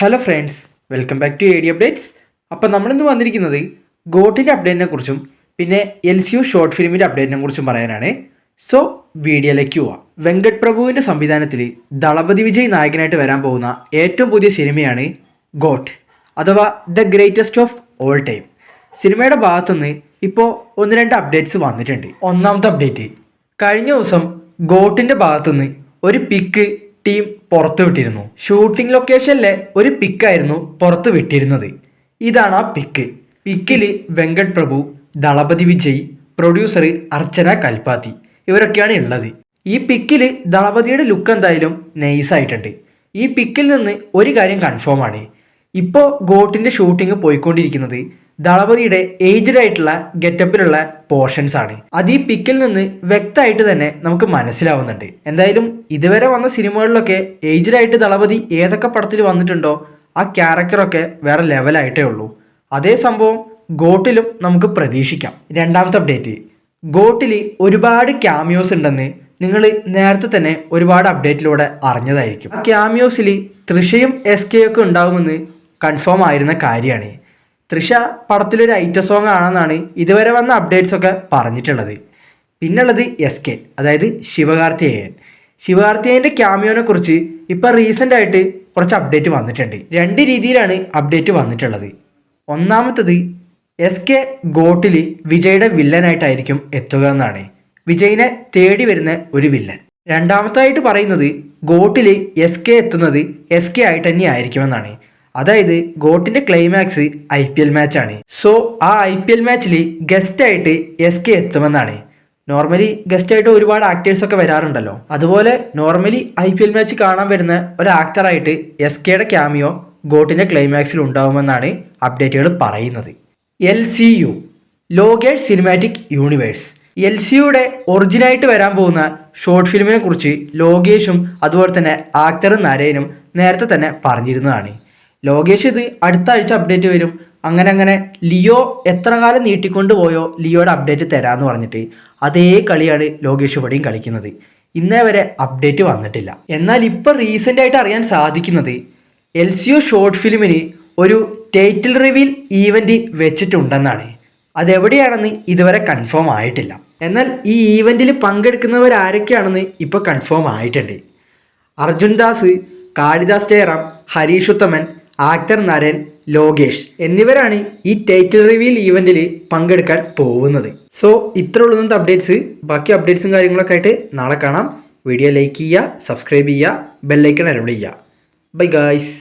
Hello friends welcome back to A D updates അപ്പോൾ നമ്മളിന്ന് വന്നിരിക്കുന്നത് ഗോട്ടിന്റെ അപ്ഡേറ്റിനെ കുറിച്ചും പിന്നെ എൽ സി യു ഷോർട്ട് ഫിലിമിന്റെ അപ്ഡേറ്റിനെ കുറിച്ചും പറയാനാണ്. സോ വീഡിയോയിലേക്ക് പോവാം. വെങ്കട് പ്രഭുവിന്റെ സംവിധാനത്തിൽ ദളപതി വിജയ് നായകനായിട്ട് വരാൻ പോകുന്ന ഏറ്റവും പുതിയ സിനിമയാണ് ഗോട്ട് അഥവാ the greatest of all time സിനിമയുടെ ഭാഗത്തുനിന്ന് ഇപ്പോൾ ഒന്ന് രണ്ട് അപ്ഡേറ്റ്സ് വന്നിട്ടുണ്ട്. ഒന്നാമത്തെ അപ്ഡേറ്റ് കഴിഞ്ഞ ദിവസം ഗോട്ടിന്റെ ഭാഗത്തുനിന്ന് ഒരു പിക്ക് ടീം പുറത്തു വിട്ടിരുന്നു. ഷൂട്ടിംഗ് ലൊക്കേഷനിലെ ഒരു പിക്കായിരുന്നു പുറത്തു വിട്ടിരുന്നത്. ഇതാണ് ആ പിക്ക്. പിക്കിൽ വെങ്കട് പ്രഭു ദളപതി വിജയ് പ്രൊഡ്യൂസർ അർച്ചന കൽപ്പാത്തി ഇവരൊക്കെയാണ് ഉള്ളത്. ഈ പിക്കിൽ ദളപതിയുടെ ലുക്ക് എന്തായാലും നൈസായിട്ടുണ്ട് ഈ പിക്കിൽ നിന്ന് ഒരു കാര്യം കൺഫേം ആണ്. ഇപ്പോൾ ഗോട്ടിന്റെ ഷൂട്ടിംഗ് പോയിക്കൊണ്ടിരിക്കുന്നത് ദളപതിയുടെ ഏജ്ഡ് ആയിട്ടുള്ള ഗെറ്റപ്പിലുള്ള പോർഷൻസ് ആണ്. അത് ഈ പിക്കിൽ നിന്ന് വ്യക്തമായിട്ട് തന്നെ നമുക്ക് മനസ്സിലാവുന്നുണ്ട്. എന്തായാലും ഇതുവരെ വന്ന സിനിമകളിലൊക്കെ ഏജ്ഡ് ആയിട്ട് ദളപതി ഏതൊക്കെ പടത്തിൽ വന്നിട്ടുണ്ടോ ആ ക്യാരക്ടറൊക്കെ വേറെ ലെവലായിട്ടേ ഉള്ളൂ. അതേ സംഭവം ഗോട്ടിലും നമുക്ക് പ്രതീക്ഷിക്കാം. രണ്ടാമത്തെ അപ്ഡേറ്റ് ഗോട്ടിൽ ഒരുപാട് ക്യാമിയോസ് ഉണ്ടെന്ന് നിങ്ങൾ നേരത്തെ തന്നെ ഒരുപാട് അപ്ഡേറ്റിലൂടെ അറിഞ്ഞതായിരിക്കും. ആ ക്യാമിയോസിൽ തൃശയും എസ് കെ ഒക്കെ കൺഫേം ആയിരുന്ന കാര്യമാണ്. തൃഷ പടത്തിലൊരു ഐറ്റ സോങ് ആണെന്നാണ് ഇതുവരെ വന്ന അപ്ഡേറ്റ്സ് ഒക്കെ പറഞ്ഞിട്ടുള്ളത്. പിന്നുള്ളത് എസ് കെ അതായത് ശിവകാർത്തികേയൻ ശിവകാർത്തികേയന്റെ ക്യാമിയോനെ കുറിച്ച് ഇപ്പോൾ റീസെന്റ് ആയിട്ട് കുറച്ച് അപ്ഡേറ്റ് വന്നിട്ടുണ്ട്. രണ്ട് രീതിയിലാണ് അപ്ഡേറ്റ് വന്നിട്ടുള്ളത്. ഒന്നാമത്തത് എസ് കെ ഗോട്ടിൽ വിജയുടെ വില്ലനായിട്ടായിരിക്കും എത്തുക എന്നാണ്. വിജയിനെ തേടി വരുന്ന ഒരു വില്ലൻ. രണ്ടാമത്തായിട്ട് പറയുന്നത് ഗോട്ടിൽ എസ് കെ എത്തുന്നത് എസ് കെ ആയിട്ട് തന്നെ ആയിരിക്കുമെന്നാണ് അതായത് ഗോട്ടിന്റെ ക്ലൈമാക്സ് ഐ പി എൽ മാച്ചാണ് സോ ആ ഐ പി എൽ മാച്ചിൽ ഗസ്റ്റായിട്ട് എസ് കെ എത്തുമെന്നാണ്. നോർമലി ഗസ്റ്റായിട്ട് ഒരുപാട് ആക്ടേഴ്സ് ഒക്കെ വരാറുണ്ടല്ലോ. അതുപോലെ normally I P L match കാണാൻ വരുന്ന ഒരു ആക്ടറായിട്ട് എസ് കെയുടെ ക്യാമിയോ ഗോട്ടിന്റെ ക്ലൈമാക്സിൽ ഉണ്ടാവുമെന്നാണ് അപ്ഡേറ്റുകൾ പറയുന്നത്. L C U Lokesh cinematic universe L സിയുടെ ഒറിജിനായിട്ട് വരാൻ പോകുന്ന ഷോർട്ട് ഫിലിമിനെ കുറിച്ച് ലോകേഷും അതുപോലെ തന്നെ ആക്ടറും നരേനും നേരത്തെ തന്നെ പറഞ്ഞിരുന്നതാണ്. ലോകേഷ് ഇത് അടുത്ത ആഴ്ച അപ്ഡേറ്റ് വരും. അങ്ങനെ അങ്ങനെ ലിയോ എത്ര കാലം നീട്ടിക്കൊണ്ട് പോയോ ലിയോയുടെ അപ്ഡേറ്റ് തരാമെന്ന് പറഞ്ഞിട്ട് അതേ കളിയാണ് ലോകേഷ് ഇവിടെയും കളിക്കുന്നത്. ഇന്നേ വരെ അപ്ഡേറ്റ് വന്നിട്ടില്ല. എന്നാൽ ഇപ്പോൾ റീസെന്റ് ആയിട്ട് അറിയാൻ സാധിക്കുന്നത് എൽ സി ഒ ഷോർട്ട് ഫിലിമിന് ഒരു ടൈറ്റിൽ റിവീൽ ഈവന്റ് വെച്ചിട്ടുണ്ടെന്നാണ്. അതെവിടെയാണെന്ന് ഇതുവരെ കൺഫേം ആയിട്ടില്ല. എന്നാൽ ഈ ഈവന്റിൽ പങ്കെടുക്കുന്നവരാരൊക്കെയാണെന്ന് ഇപ്പോൾ കൺഫേം ആയിട്ടുണ്ട്. അർജുൻ ദാസ് കാളിദാസ് ജയറാം ഹരീഷ് ഉത്തമൻ ആക്ടർ നരൻ ലോകേഷ് എന്നിവരാണ് ഈ ടൈറ്റിൽ റിവീൽ ഈവന്റിൽ പങ്കെടുക്കാൻ പോകുന്നത്. സോ ഇത്ര ഉള്ളതും അപ്ഡേറ്റ്സ് ബാക്കി അപ്ഡേറ്റ്സും കാര്യങ്ങളൊക്കെ ആയിട്ട് നാളെ കാണാം. വീഡിയോ ലൈക്ക് ചെയ്യുക സബ്സ്ക്രൈബ് ചെയ്യുക ബെല്ലൈക്കൺ അനോഡ് ചെയ്യുക. Bye guys